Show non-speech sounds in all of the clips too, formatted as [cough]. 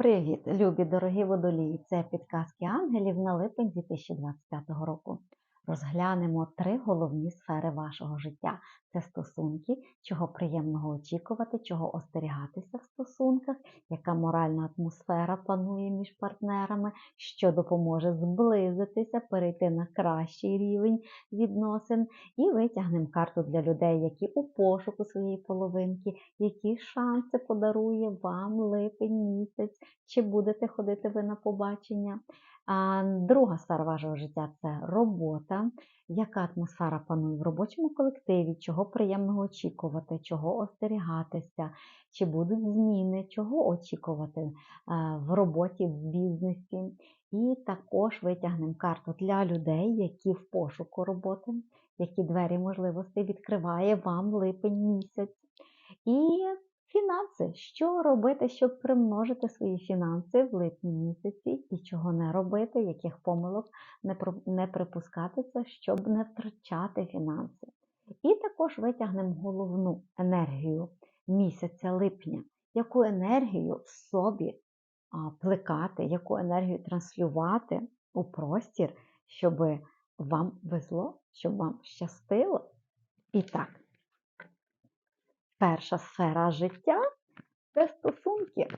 Привіт, любі дорогі водолії! Це підказки ангелів на липень 2025 року. Розглянемо три головні сфери вашого життя: це стосунки, чого приємного очікувати, чого остерігатися в стосунках, яка моральна атмосфера панує між партнерами, що допоможе зблизитися, перейти на кращий рівень відносин, і витягнемо карту для людей, які у пошуку своєї половинки, які шанси подарує вам липень місяць, чи будете ходити ви на побачення. А Друга сфера вашого життя це робота. Яка атмосфера панує в робочому колективі, чого приємного очікувати, чого остерігатися, чи будуть зміни, чого очікувати в роботі, в бізнесі. І також витягнемо карту для людей, які в пошуку роботи, які двері можливостей відкриває вам липень місяць. І Фінанси. Що робити, щоб примножити свої фінанси в липні місяці і чого не робити, яких помилок не припускатися, щоб не втрачати фінанси. І також витягнемо головну енергію місяця липня, яку енергію в собі плекати, яку енергію транслювати у простір, щоб вам везло, щоб вам щастило. І так. Перша сфера життя це стосунки.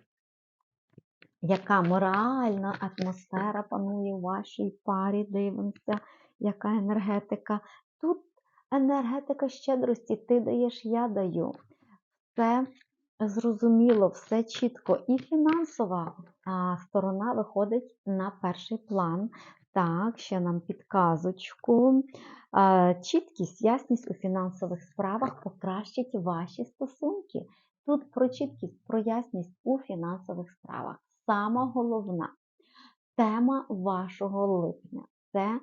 Яка моральна атмосфера панує у вашій парі, дивимося, яка енергетика. Тут енергетика щедрості, ти даєш, я даю. Все зрозуміло, все чітко. І фінансова сторона виходить на перший план. Так, ще нам підказочку. Чіткість, ясність у фінансових справах покращить ваші стосунки. Тут про чіткість, про ясність у фінансових справах. Сама головна тема вашого липня це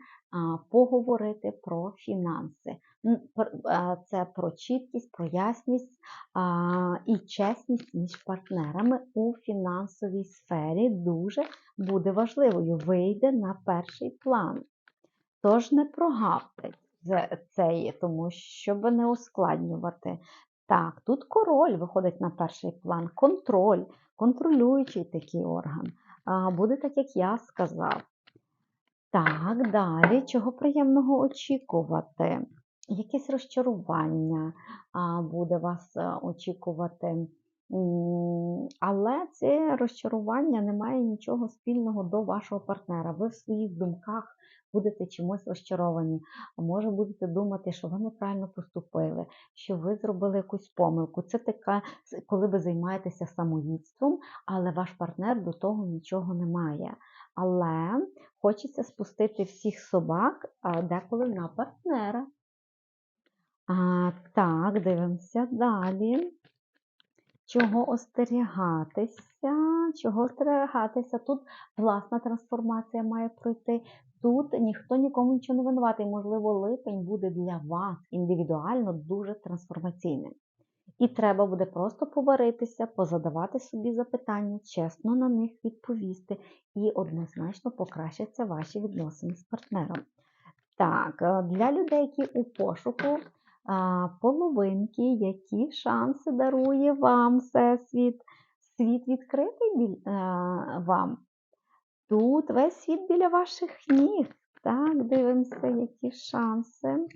поговорити про фінанси. Це про чіткість, про ясність і чесність між партнерами у фінансовій сфері дуже буде важливою. Вийде на перший план. Тож не прогавте це, тому щоб не ускладнювати. Так, тут король виходить на перший план, контроль, контролюючий такий орган. Буде так, як я сказав. Так, далі, чого приємного очікувати? Якесь розчарування буде вас е, очікувати. Але це розчарування не має нічого спільного до вашого партнера. Ви в своїх думках будете чимось розчаровані, може будете думати, що ви неправильно поступили, що ви зробили якусь помилку. Це така, коли ви займаєтеся самоїдством, але ваш партнер до того нічого не має. Але хочеться спустити всіх собак деколи на партнера. А, Так, дивимося далі. Чого остерігатися? Чого остерігатися? Тут власна трансформація має пройти. Тут ніхто нікому нічого не винуватий. Можливо, липень буде для вас індивідуально дуже трансформаційним. І треба буде просто поваритися, позадавати собі запитання, чесно на них відповісти, і однозначно покращаться ваші відносини з партнером. Так, е, для людей, які у пошуку половинки, які шанси дарує вам всесвіт, світ відкритий е, вам. Тут весь світ біля ваших ніг. Так, дивимося, які шанси.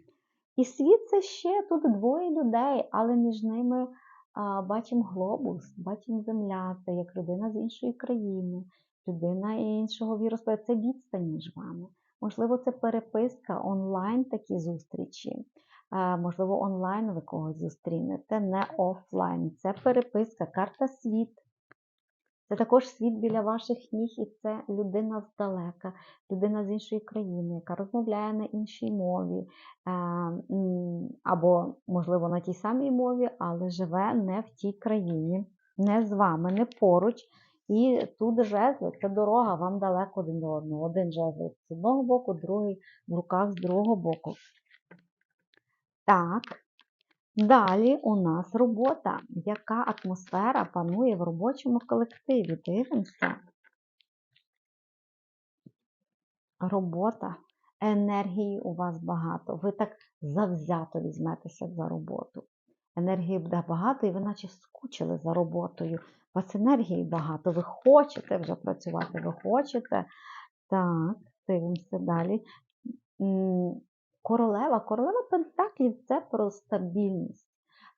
І світ це ще тут двоє людей, але між ними а, бачимо глобус, бачимо земля, це як людина з іншої країни, людина іншого вірусу. Це відстань між вами. Можливо, це переписка онлайн такі зустрічі. Можливо, онлайн ви когось зустрінете, не офлайн. Це переписка, карта світ. Це також світ біля ваших ніг, і це людина здалека, людина з іншої країни, яка розмовляє на іншій мові, е, або, можливо, на тій самій мові, але живе не в тій країні, не з вами, не поруч. І тут жезли це дорога, вам далеко один до одного. Один жезл з одного боку, другий в руках з другого боку. Так, Далі у нас робота. Яка атмосфера панує в робочому колективі? Дивимося. Робота. Енергії у вас багато. Ви так завзято візьметеся за роботу. Енергії буде багато, і ви наче скучили за роботою. У вас енергії багато, ви хочете вже працювати, ви хочете. Так, дивимося далі. Королева, королева Пентаклів це про стабільність.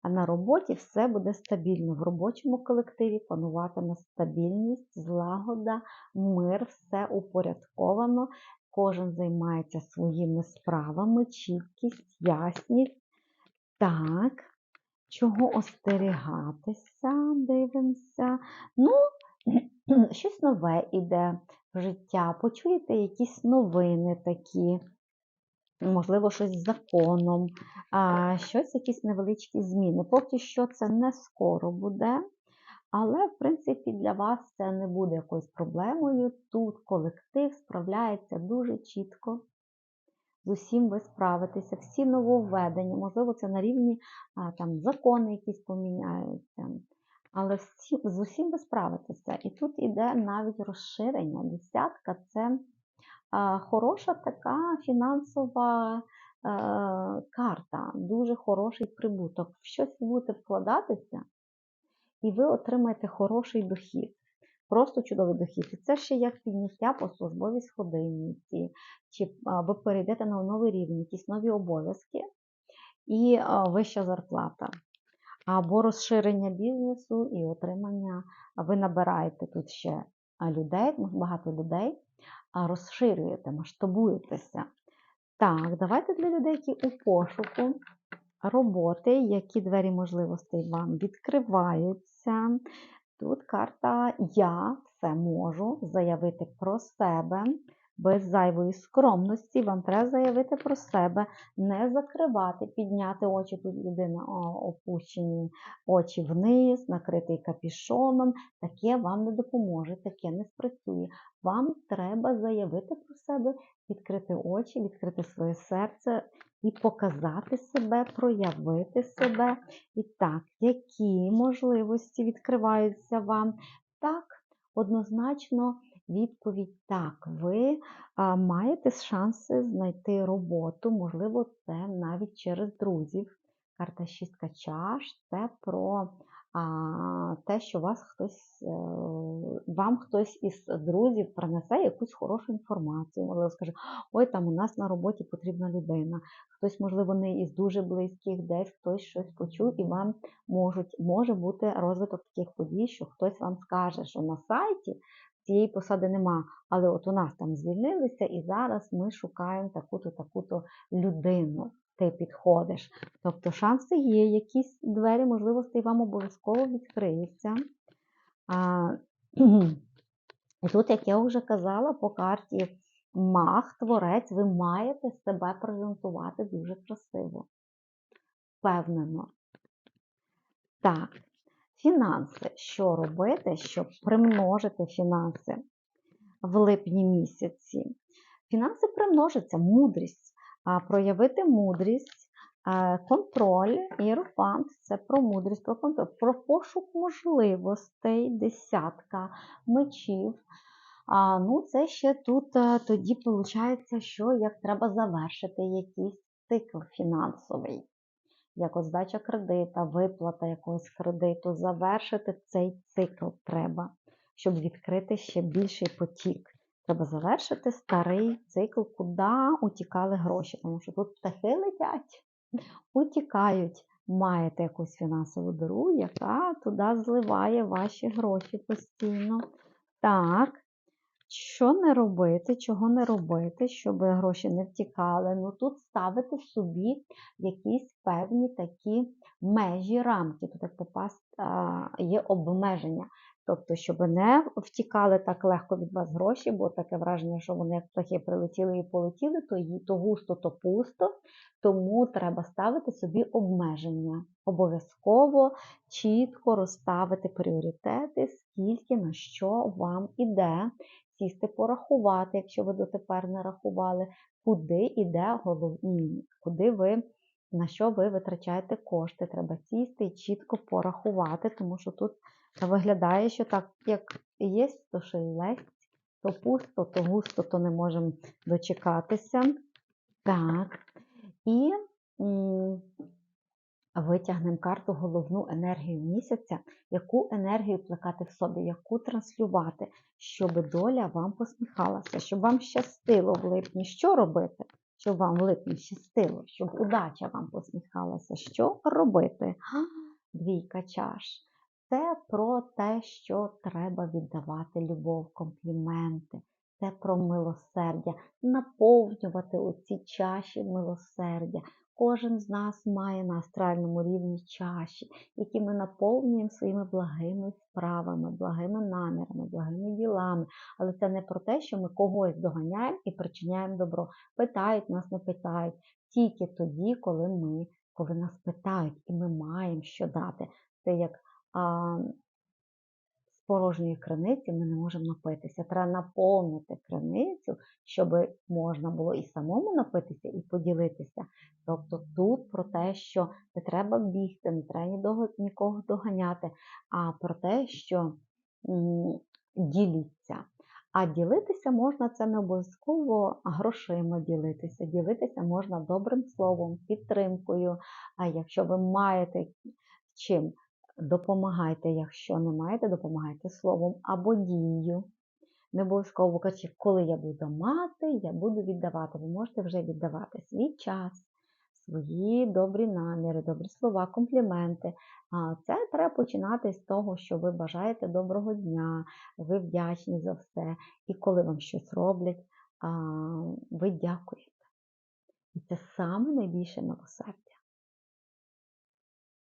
А на роботі все буде стабільно. В робочому колективі пануватиме стабільність, злагода, мир, все упорядковано. Кожен займається своїми справами, чіткість, ясність. Так, чого остерігатися, дивимося. Ну, [clears throat] щось нове іде в життя, почуєте якісь новини такі, можливо, щось з законом, щось, якісь невеличкі зміни. Поки що це не скоро буде. Але, в принципі, для вас це не буде якоюсь проблемою. Тут колектив справляється дуже чітко. З усім ви справитеся, всі нововведення, можливо, це на рівні там, закони якісь поміняються. Але з усім ви справитеся. І тут іде навіть розширення. Десятка це хороша така фінансова е, карта, дуже хороший прибуток. В щось будете вкладатися, і ви отримаєте хороший дохід. Просто чудовий дохід. І це ще як підняття по службовій сходинниці, чи ви перейдете на новий рівень, якісь нові обов'язки і вища зарплата. Або розширення бізнесу і отримання. Ви набираєте тут ще людей, багато людей, розширюєте, масштабуєтеся. Так, давайте для людей, які у пошуку роботи, які двері можливостей вам відкриваються. Тут карта Я все можу заявити про себе без зайвої скромності. Вам треба заявити про себе, не закривати, підняти очі. Тут людина опущені очі вниз, накритий капішоном. Таке вам не допоможе, таке не спрацює. Вам треба заявити про себе, відкрити очі, відкрити своє серце і показати себе, проявити себе. І так, які можливості відкриваються вам? Так, однозначно відповідь так. Ви маєте шанси знайти роботу, можливо, це навіть через друзів. Карта шістка чаш це про а, те, що вас хтось, е, вам хтось із друзів принесе якусь хорошу інформацію. Можливо, скаже, ой, там у нас на роботі потрібна людина. Хтось, можливо, не із дуже близьких, десь хтось щось почув, і вам можуть, може бути розвиток таких подій, що хтось вам скаже, що на сайті цієї посади нема, але от у нас там звільнилися, і зараз ми шукаємо таку-то, таку-то людину. Ти підходиш. Тобто шанси є, якісь двері можливостей вам обов'язково відкриються. А, І тут, як я вже казала, по карті маг, творець, ви маєте себе презентувати дуже красиво. Впевнено. Так, фінанси. Що робити, щоб примножити фінанси в липні місяці? Фінанси примножаться, мудрість. Проявити мудрість, е, контроль, іерофант це про мудрість, про контроль, про пошук можливостей, десятка мечів. Ну, це ще тут а, тоді виходить, що як треба завершити якийсь цикл фінансовий, як от здача кредита, виплата якогось кредиту, завершити цей цикл треба, щоб відкрити ще більший потік. Треба завершити старий цикл, куди утікали гроші, тому що тут птахи летять, утікають. Маєте якусь фінансову диру, яка туди зливає ваші гроші постійно. Так, що не робити, чого не робити, щоб гроші не втікали. Ну тут ставити собі якісь певні такі межі, рамки. Тут як попасть є обмеження. Тобто, щоб не втікали так легко від вас гроші, бо таке враження, що вони як птахи прилетіли і полетіли, то то густо, то пусто. Тому треба ставити собі обмеження. Обов'язково чітко розставити пріоритети, скільки на що вам іде, сісти, порахувати, якщо ви дотепер не рахували, куди йде голов... куди ви. На що ви витрачаєте кошти? Треба сісти і чітко порахувати, тому що тут виглядає, що так, як є, то що й лесть, то пусто, то густо, то не можемо дочекатися. Так. І Витягнемо карту головну енергію місяця, яку енергію плекати в собі, яку транслювати, щоб доля вам посміхалася, щоб вам щастило в липні. Що робити? Щоб вам в липні щастило, щоб удача вам посміхалася. Що робити? Двійка чаш. Це про те, що треба віддавати любов, компліменти. Це про милосердя, наповнювати оці чаші милосердя. Кожен з нас має на астральному рівні чаші, які ми наповнюємо своїми благими справами, благими намірами, благими ділами. Але це не про те, що ми когось доганяємо і причиняємо добро. Питають, нас не питають. Тільки тоді, коли ми, коли нас питають, і ми маємо що дати. Це як а, порожньої криниці ми не можемо напитися. Треба наповнити криницю, щоб можна було і самому напитися, і поділитися. Тобто тут про те, що не треба бігти, не треба нікого доганяти, а про те, що діліться. А ділитися можна це не обов'язково грошима ділитися. Ділитися можна добрим словом, підтримкою. А якщо ви маєте чим, допомагайте. Якщо не маєте, допомагайте словом або дією. Не обов'язково кажучи, коли я буду мати, я буду віддавати. Ви можете вже віддавати свій час, свої добрі наміри, добрі слова, компліменти. Це треба починати з того, що ви бажаєте доброго дня, ви вдячні за все. І коли вам щось роблять, ви дякуєте. І це саме найбільше милосердя.